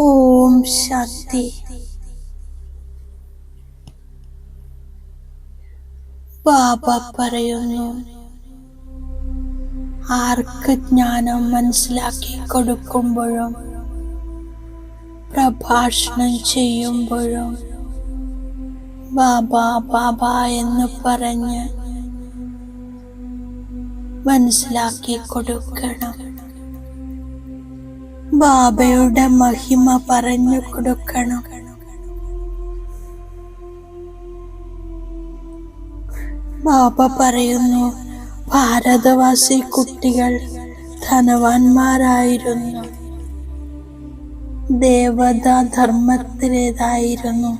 ഓം ശാന്തി ബാബ പറയുന്നു ആർക്ക് ജ്ഞാനം മനസ്സിലാക്കി കൊടുക്കുമ്പോഴും പ്രഭാഷണം ചെയ്യുമ്പോഴും ബാബ ബാബ എന്ന് പറഞ്ഞ് മനസ്സിലാക്കി കൊടുക്കണം. ബാബയുടെ മഹിമ പറഞ്ഞു കൊടുക്കണം. ബാബ പറയുന്നു ഭാരതവാസി കുട്ടികൾ ധനവാന്മാരായിരുന്നു. ദേവതാ ധർമ്മത്തിലേതായിരുന്നു.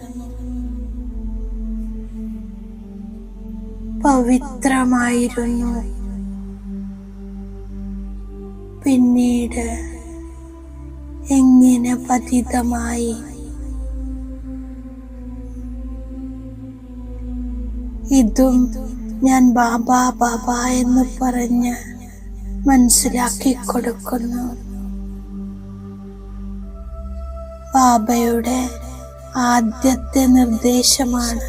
പവിത്രമായിരുന്നു. പിന്നീട് എങ്ങനെ പതിതമായി? ഇതും ഞാൻ ബാബ ബാബ എന്ന് പറഞ്ഞ് മനസ്സിലാക്കി കൊടുക്കുന്നു ബാബയുടെ ആദ്യത്തെ നിർദ്ദേശമാണ്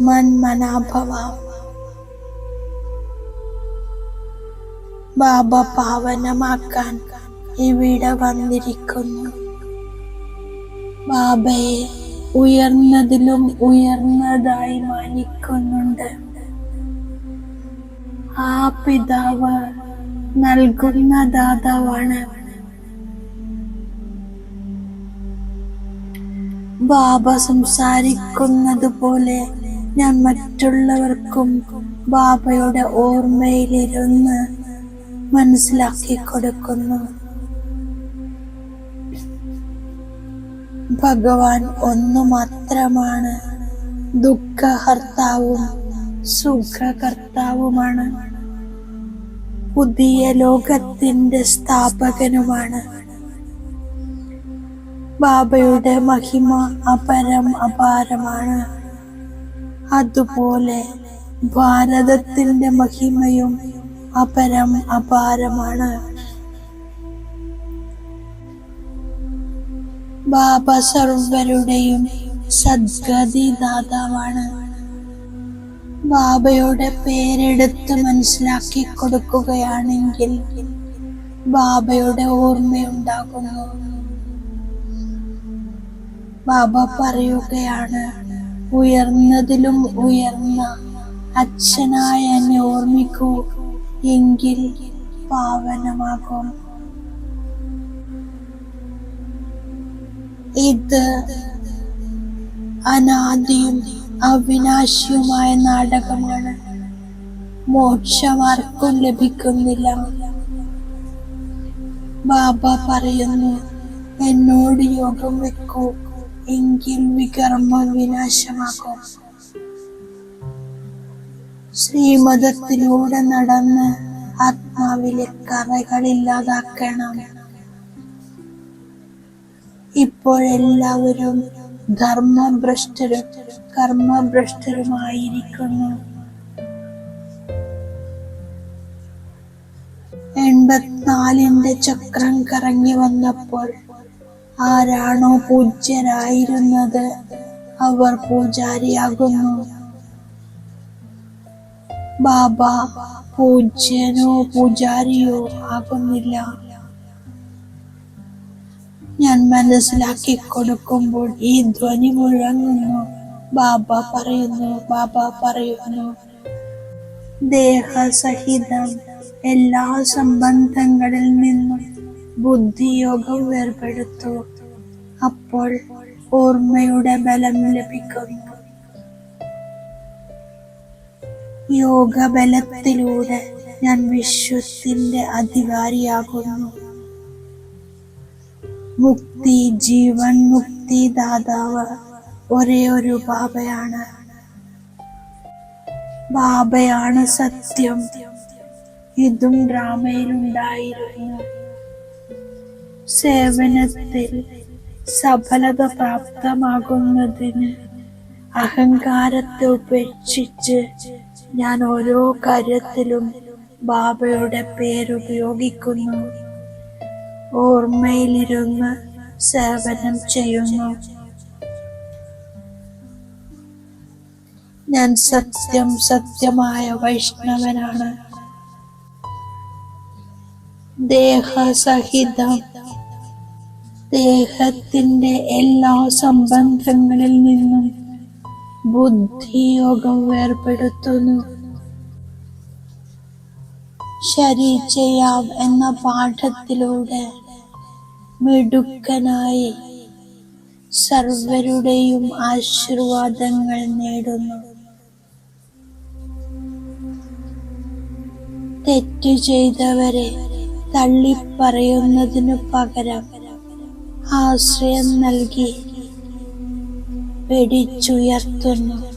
മൺമനാഭവ ബാബ പാവനമാക്കാൻ ഇവിടെ വന്നിരിക്കുന്നു. ബാബയെ ഉയർന്നതിലും ഉയർന്നതായി മാനിക്കുന്നുണ്ട്. ആ പിതാവ് നൽകുന്ന ദാതാവാണ്. ബാബ സംസാരിക്കുന്നത് പോലെ ഞാൻ മറ്റുള്ളവർക്കും ബാബയുടെ ഓർമ്മയിലിരുന്ന് മനസ്സിലാക്കി കൊടുക്കുന്നു. ഭഗവാൻ ഒന്നു മാത്രമാണ് ദുഃഖഹർത്താവും സുഖകർത്താവുമാണ്. പുതിയ ലോകത്തിന്റെ സ്ഥാപകനുമാണ്. ബാബയുടെ മഹിമ അപരം അപാരമാണ്. അതുപോലെ ഭാരതത്തിന്റെ മഹിമയും അപരം അപാരമാണ്. ബാബ സർവരുടെയും സദ്ഗതി ദാതാവാണ് ബാബയുടെ പേരെടുത്ത് മനസ്സിലാക്കി കൊടുക്കുകയാണെങ്കിൽ ബാബയുടെ ഓർമ്മയുണ്ടാകുന്നു. ബാബ പറയുകയാണ് ഉയർന്നതിലും ഉയർന്ന അച്ഛനായ എന്നെ ഓർമ്മിക്കൂ. എങ്കിൽ പാവനമാകും. ഇത് അനാദിയും അവിനാശിയുമായ നാടകമാണ്. മോക്ഷമാർക്കും ലഭിക്കുന്നില്ല. ബാബ പറയുന്നു എന്നോട് യോഗം വെക്കൂ എങ്കിൽ വികർമ്മം വിനാശമാക്കും ശ്രീമതത്തിലൂടെ നടന്ന് ആത്മാവിലെ കറകളില്ലാതാക്കണം. ഇപ്പോഴെല്ലാവരും ധർമ്മഭ്രഷ്ടരും കർമ്മഭ്രഷ്ടരുമായിരിക്കുന്നു. എൺപത്തിനാലിന്റെ ചക്രം കറങ്ങി വന്നപ്പോൾ ആരാണോ പൂജ്യരായിരുന്നത് അവർ പൂജാരിയാകുന്നു. ബാബ പൂജ്യനോ പൂജാരിയോ ആകുന്നില്ല. ഞാൻ മനസ്സിലാക്കി കൊടുക്കുമ്പോൾ ഈ ധ്വനി മുഴങ്ങുന്നു. ബാബ പറയുന്നു ബാബ പറയുന്നു ദേഹസഹിതം എല്ലാ സംബന്ധങ്ങളിൽ നിന്നും ബുദ്ധിയോഗം വേർപെടുത്തു. അപ്പോൾ ഓർമ്മയുടെ ബലം ലഭിക്കുന്നു യോഗബലത്തിലൂടെ ഞാൻ വിശ്വത്തിന്റെ അധികാരിയാകുന്നു. മുക്തി ജീവൻ മുക്തി ദാതാവ് ഒരേ ഒരു ബാബയാണ്. ബാബയാണ് സത്യം. ഇതും ഡ്രാമയിലുണ്ടായിരുന്നു. സേവനത്തിൽ സഫലത പ്രാപ്തമാകുന്നതിന് അഹങ്കാരത്തെ ഉപേക്ഷിച്ച് ഞാൻ ഓരോ കാര്യത്തിലും ബാബയുടെ പേരുപയോഗിക്കുന്നു. ഓർമ്മയിലിരുന്ന് സേവനം ചെയ്യുന്നു. ഞാൻ സത്യം സത്യമായ വൈഷ്ണവനാണ്. ദേഹസഹിതം. ദേഹത്തിന്റെ എല്ലാ സംബന്ധങ്ങളിൽ നിന്നും ബുദ്ധിയോഗം വേർപെടുത്തുന്നു. ശരീരയാം എന്ന പാഠത്തിലൂടെ മിടുക്കനായി സർവരുടെയും ആശീർവാദങ്ങൾ നേടുന്നു. തെറ്റു ചെയ്തവരെ തള്ളിപ്പറയുന്നതിനു പകരം ആശ്രയം നൽകി പിടിച്ചുയർത്തുന്നു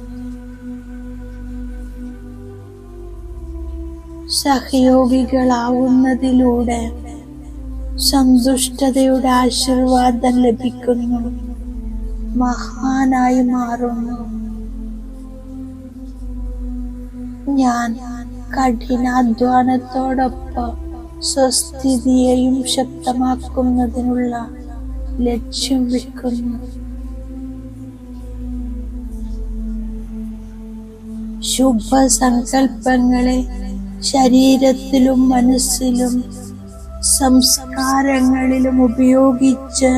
സഹയോഗികളാവുന്നതിലൂടെ സന്തുഷ്ടതയുടെ ആശീർവാദം ലഭിക്കുന്നു. മഹാനായി മാറുന്നു. ഞാൻ കഠിനാധ്വാനത്തോടൊപ്പം സ്വസ്ഥിതിയെയും ശക്തമാക്കുന്നതിനുള്ള ലക്ഷ്യം വെക്കുന്നു. ശുഭസങ്കൽപ്പങ്ങളെ ശരീരത്തിലും മനസ്സിലും സംസ്കാരങ്ങളിലും ഉപയോഗിച്ച്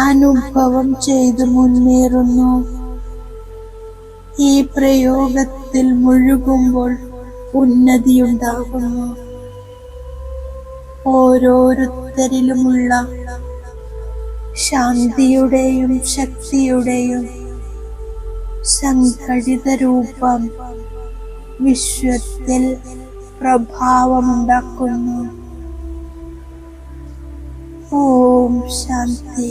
അനുഭവം ചെയ്ത് മുന്നേറുന്നു. ഈ പ്രയോഗത്തിൽ മുഴുകുമ്പോൾ ഉന്നതിയുണ്ടാകുന്നു. ഓരോരുത്തരിലുമുള്ള ശാന്തിയുടെയും ശക്തിയുടെയും സംഘടിത രൂപം വിശ്വത്തിൽ പ്രഭാവമുണ്ടാക്കുന്നു. ഓം ശാന്തി.